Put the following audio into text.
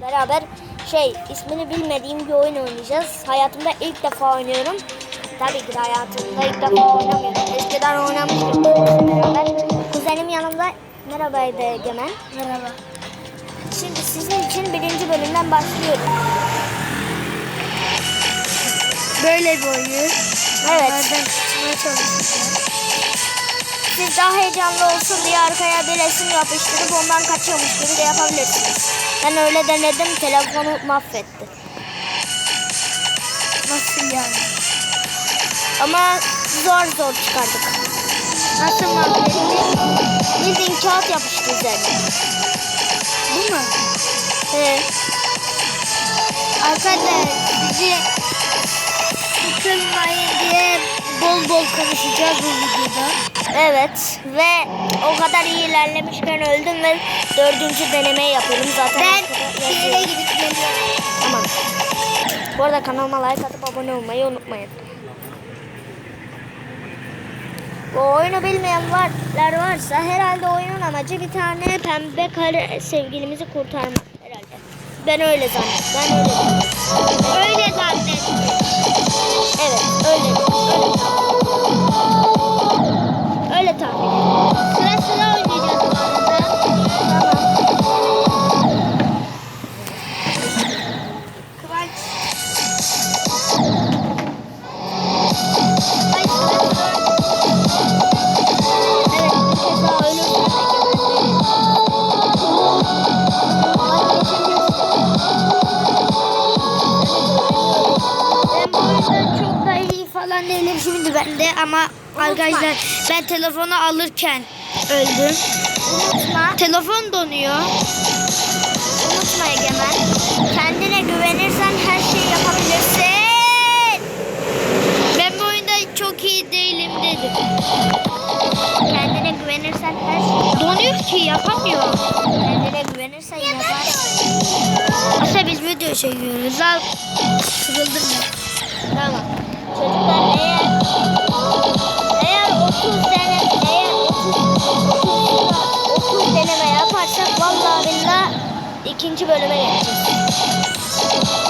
beraber şey ismini bilmediğim bir oyun oynayacağız. Hayatımda ilk defa oynuyorum. Tabii ki de hayatımda ilk defa oynamıyorum. Eskiden oynamıştım beraber. Kuzenim yanımda. Merhaba Egemen. Merhaba. Şimdi sizin için birinci bölümden başlıyorum. Böyle bir oyun. Evet. Çıkmaya çalışacağım. Siz daha heyecanlı olsun diye arkaya bir resim yapıştırıp ondan kaçıyormuş gibi de yapabilirsiniz. Ben öyle denedim telefonu mahvetti. Nasıl yani? Ama zor zor çıkardık. Nasıl mahvetti? Bildiğin kağıt yapıştı üzerine. Bu mu? He. Arkadaşlar sizi sıkılmayın bol bol konuşacağız bu videoda. Evet ve o kadar iyi ilerlemişken öldüm ve dördüncü denemeyi yapıyorum zaten. Ben yazıyor. gidip geliyorum. Tamam. Bu arada kanalıma like atıp abone olmayı unutmayın. Bu oyunu bilmeyenler varsa herhalde oyunun amacı bir tane pembe kare sevgilimizi kurtarmak herhalde. Ben öyle zannettim. Ben öyle zannettim. Öyle zannettim. Şimdi ben de ama arkadaşlar ben telefonu alırken öldüm. Unutma. Telefon donuyor. Unutma Egemen. Kendine güvenirsen her şeyi yapabilirsin. Ben bu oyunda çok iyi değilim dedim. Kendine güvenirsen her şeyi Donuyor ki yapamıyor. Kendine güvenirsen yaparsın. Aslında biz video çekiyoruz. Al. Sıkıldım ya. Tamam. Çocuklar ikinci bölüme geçeceğiz.